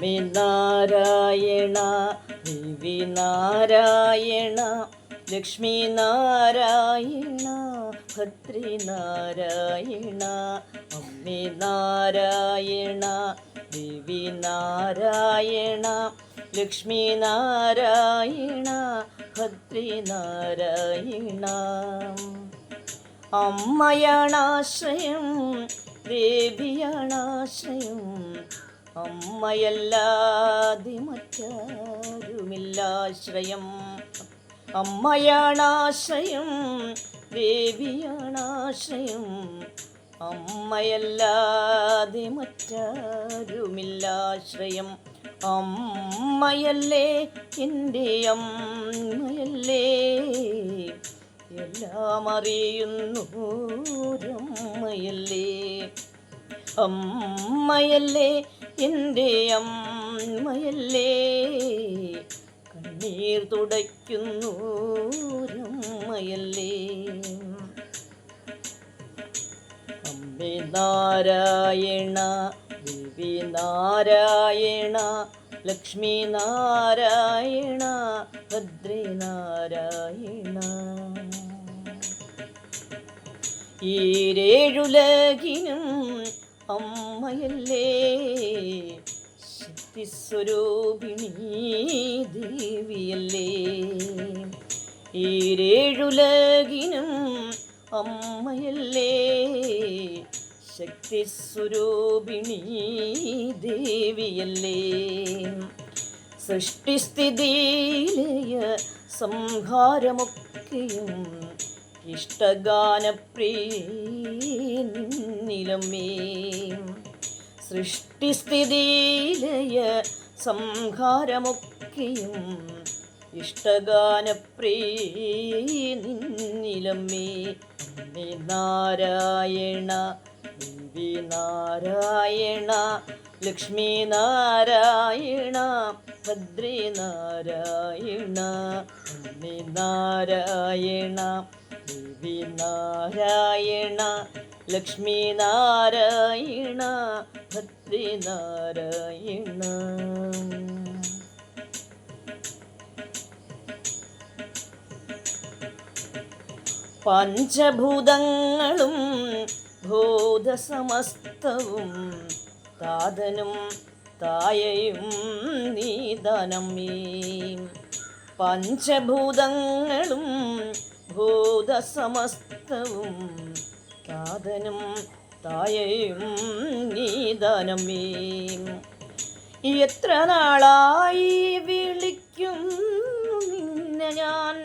അമ്മേ നാരായണ ദേവി നാരായണ ലക്ഷ്മി നാരായണ ഭദ്രി നാരായണ അമ്മി നാരായണ ദേവി നാരായണ ലക്ഷ്മി നാരായണ ഭദ്രി നാരായണ. അമ്മയാണാശ്രയം ദേവിയാണാശ്രയം അമ്മയല്ലാതെ മറ്റാരുമില്ലാശ്രയം അമ്മയാണാശ്രയം ദേവിയാണാശ്രയം. അമ്മയല്ലാതെ മറ്റാരുമില്ലാശ്രയം അമ്മയല്ലേ എന്റെ അമ്മയല്ലേ? എല്ലാം അറിയുന്നു അമ്മയല്ലേ അമ്മയല്ലേ എന്റെ അമ്മയല്ലേ? കണ്ണീർ തുടയ്ക്കുന്നു അമ്മയല്ലേ അമ്മേ നാരായണ ദേവി നാരായണ ലക്ഷ്മി നാരായണ ഭദ്രി നാരായണ. ഈരേഴുലകിനും അമ്മയല്ലേ ശക്തിസ്വരൂപിണി ദേവിയല്ലേ? ഈരേഴുലകിനും അമ്മയല്ലേ? ശക്തിസ്വരൂപിണി ദേവിയല്ലേ? സൃഷ്ടിസ്ഥിതിയിലയ സംഹാരമൊക്കെയും ഇഷ്ടഗാനപ്രിയനിലമേ സൃഷ്ടിസ്ഥിതിയിലയ സംഹാരമൊക്കെയും ഇഷ്ടഗാനപ്രീ നിന്നിലമ്മേ. നാരായണ നാരായണ ലക്ഷ്മി നാരായണ ഭദ്രി നാരായണ നാരായണ ദേവി നാരായണ ലക്ഷ്മി നാരായണ ഭക്തി നാരായണ പഞ്ചഭൂതങ്ങളും ഭൂതസമസ്തവും താതനും തായയും നീതനമ്മേ പഞ്ചഭൂതങ്ങളും ഭൂതസമസ്തവും താതനും തായയും നീതനമ്മേ എത്ര നാളായി വിളിക്കും നിന്നെ ഞാൻ?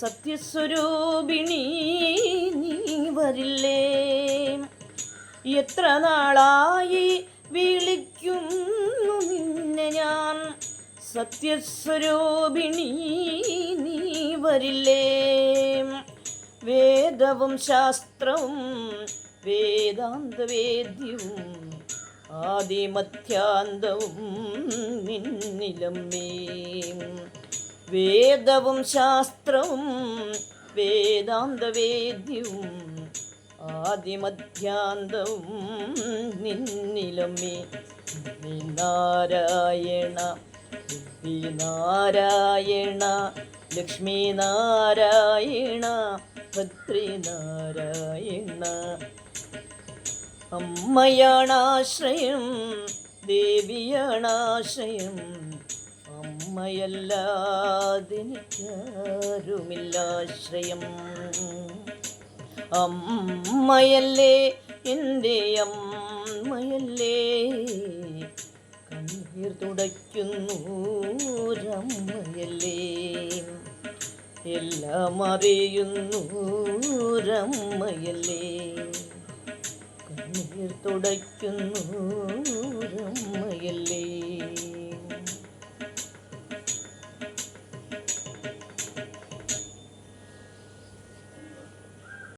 സത്യസ്വരൂപിണി നീ വരില്ലേ? എത്ര നാളായി വിളിക്കുന്നു നിന്നെ ഞാൻ? സത്യസ്വരൂപിണി നീ വരില്ലേ? വേദവും ശാസ്ത്രവും വേദാന്തവേദ്യവും ആദിമധ്യാന്തവും നിന്നിലമ്മേ വേദവും ശാസ്ത്രവും വേദാന്തവേദ്യവും ആദിമധ്യാന്തവും നിന്നിലമ്മേ നാരായണ നാരായണ ലക്ഷ്മി നാരായണ ഭദ്രി നാരായണ അമ്മയാണാശ്രയം ദേവിയാണാശ്രയം. അമ്മയല്ലാതെനിക്കാരുമില്ലാശ്രയം. അമ്മയല്ലേ എന്റെ അമ്മയല്ലേ? കണ്ണീർ തുടയ്ക്കുന്നു ഒരമ്മയല്ലേ എല്ലാം അറിയുന്നു രമ്മയല്ലേ. കണ്ണീർ തുടയ്ക്കുന്നു ഒരമ്മയല്ലേ